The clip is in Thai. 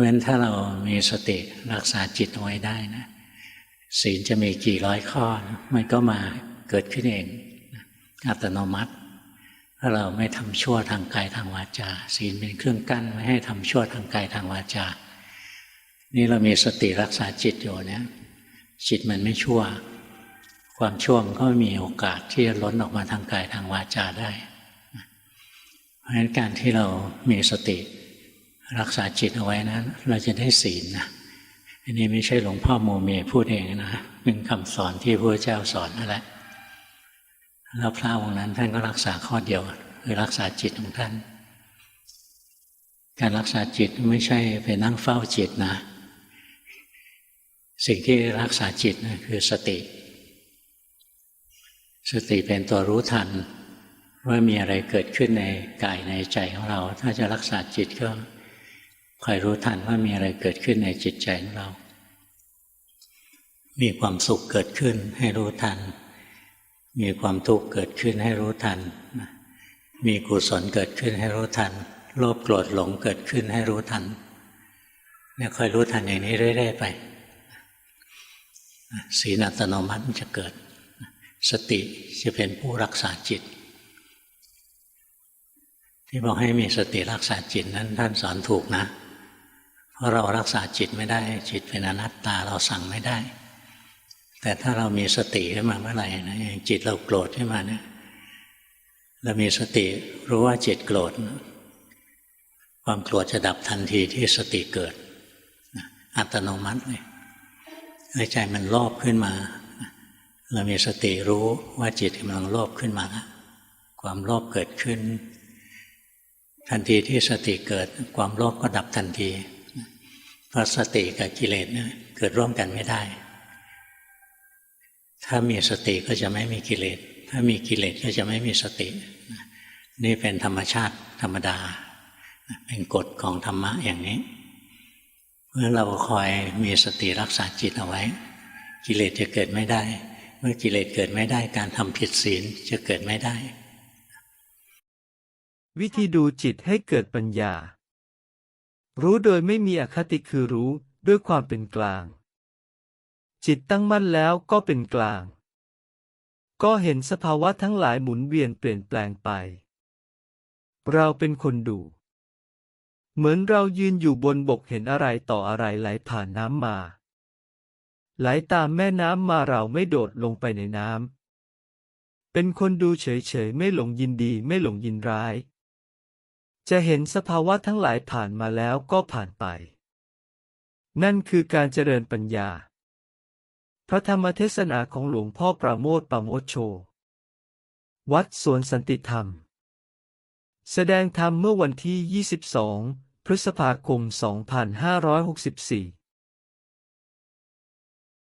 ราะฉะนั้นถ้าเรามีสติรักษาจิตเอาไว้ได้นะศีลจะมีกี่ร้อยข้อ มันก็มาเกิดขึ้นเองอัตโนมัติ ถ้าเราไม่ทำชั่วทางกายทางวาจา ศีลเป็นเครื่องกั้นไม่ให้ทำชั่วทางกายทางวาจา นี่เรามีสติรักษาจิตอยู่เนี่ยจิตมันไม่ชั่ว ความชั่วมันก็มีโอกาสที่จะล้นออกมาทางกายทางวาจาได้ เพราะฉะนั้นการที่เรามีสติ รักษาจิตเอาไว้นะเราจะได้ศีลนะอันนี้ไม่ใช่หลวงพ่อโมเมพูดเองนะเป็นคำสอนที่พระเจ้าสอนนั่นแหละแล้วพระองค์นั้นท่านก็รักษาข้อเดียวคือรักษาจิตของท่าน การรักษาจิตไม่ใช่ไปนั่งเฝ้าจิตนะ สิ่งที่รักษาจิตนะคือสติ สติเป็นตัวรู้ทัน ว่ามีอะไรเกิดขึ้นในกายในใจของเรา ถ้าจะรักษาจิตก็ คอยรู้ทันว่ามีอะไรเกิดขึ้นในจิตใจของเรา มีความสุขเกิดขึ้นให้รู้ทัน มีความทุกข์เกิดขึ้นให้รู้ทัน มีกุศลเกิดขึ้นให้รู้ทัน โลภโกรธหลงเกิดขึ้นให้รู้ทันเนี่ยคอยรู้ทันอย่างนี้เรื่อย ๆ ไปศีลอัตโนมัติมันจะเกิด สติจะเป็นผู้รักษาจิต ที่บอกให้มีสติรักษาจิตนั้นท่านสอนถูกนะ เพราะเรารักษาจิตไม่ได้ จิตเป็นอนัตตาเราสั่งไม่ได้ แต่ถ้าเรามีสติขึ้นมาเมื่อไหร่นะอย่างจิตเราโกรธขึ้นมาเนี่ยเรามีสติรู้ว่าจิตโกรธ ความโกรธจะดับทันทีที่สติเกิด อัตโนมัติเลยใจมันโลภขึ้นมา เรามีสติรู้ว่าจิตกำลังโลภขึ้นมาแล้วความโลภเกิดขึ้น ทันทีที่สติเกิด ความโลภก็ดับทันที เพราะสติกับกิเลสเนี่ยเกิดร่วมกันไม่ได้ ถ้ามีสติก็จะไม่มีกิเลส ถ้ามีกิเลสก็จะไม่มีสติ นี่เป็นธรรมชาติธรรมดา เป็นกฎของธรรมะอย่างนี้ เมื่อเราคอยมีสติรักษาจิตเอาไว้ กิเลสจะเกิดไม่ได้ เมื่อกิเลสเกิดไม่ได้การทำผิดศีลจะเกิดไม่ได้ วิธีดูจิตให้เกิดปัญญา รู้โดยไม่มีอคติคือรู้ด้วยความเป็นกลาง จิตตั้งมั่นแล้วก็เป็นกลาง ก็เห็นสภาวะทั้งหลายหมุนเวียนเปลี่ยนแปลงไป เราเป็นคนดู เหมือนเรายืนอยู่บนบกเห็นอะไรต่ออะไรไหลผ่านน้ำมา ไหลตามแม่น้ำมาเราไม่โดดลงไปในน้ำเป็นคนดูเฉยๆ ไม่หลงยินดีไม่หลงยินร้าย จะเห็นสภาวะทั้งหลายผ่านมาแล้วก็ผ่านไป นั่นคือการเจริญปัญญา พระธรรมเทศนาของหลวงพ่อประโมทประโมชโช วัดสวนสันติธรรม แสดงธรรมเมื่อวันที่ 22 พฤษภาคม 2564